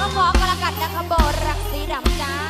ก็มอกระกัดนะคะโบรักสีดำจ้า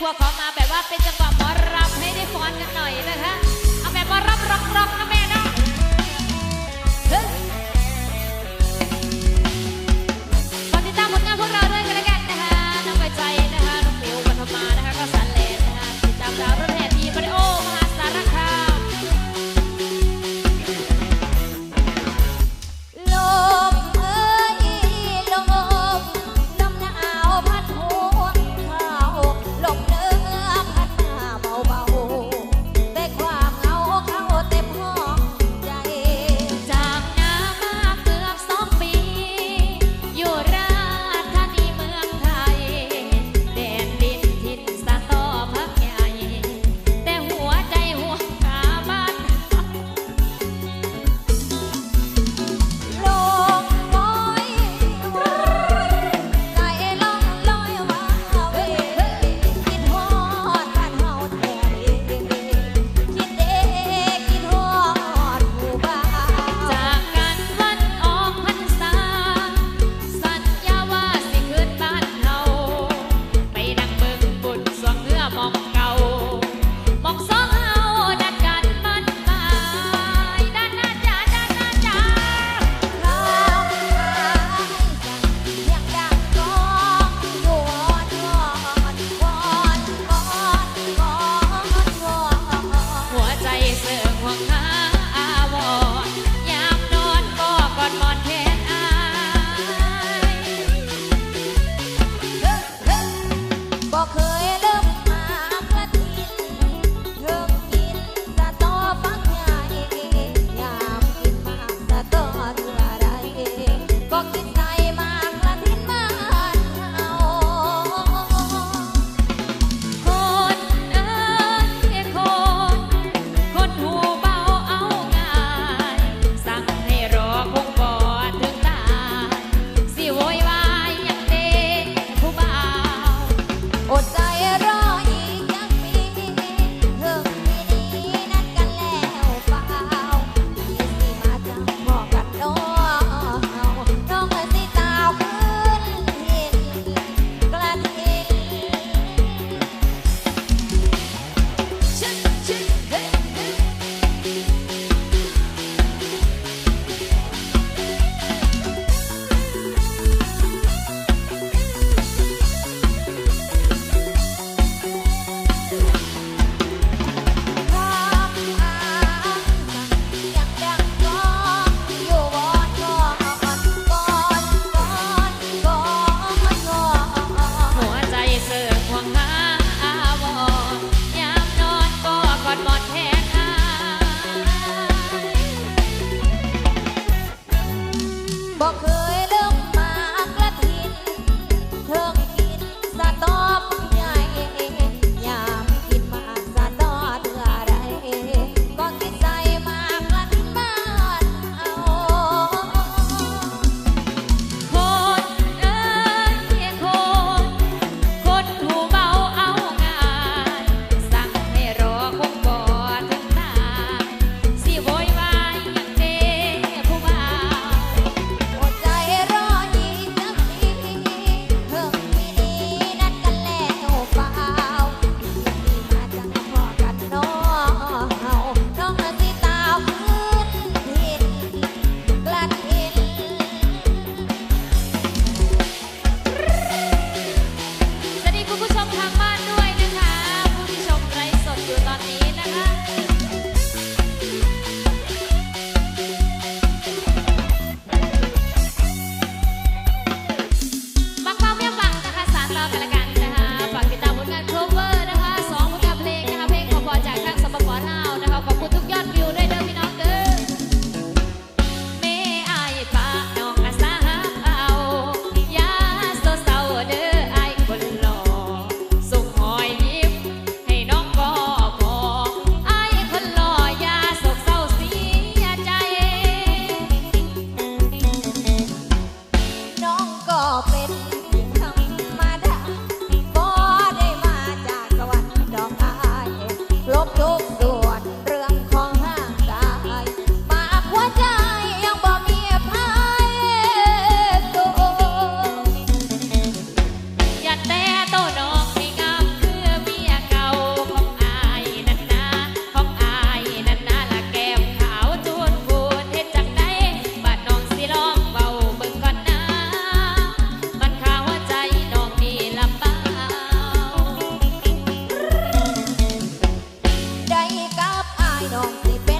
พวกเขอมาแบบว่าเป็นจังหวะมอรับให้ได้ฟ้อนกันหน่อยนะคะ เอาแบบมอรับร็อกๆนะแม่เนาะขอติดตามผลงานพวกเราด้วย don't prepare.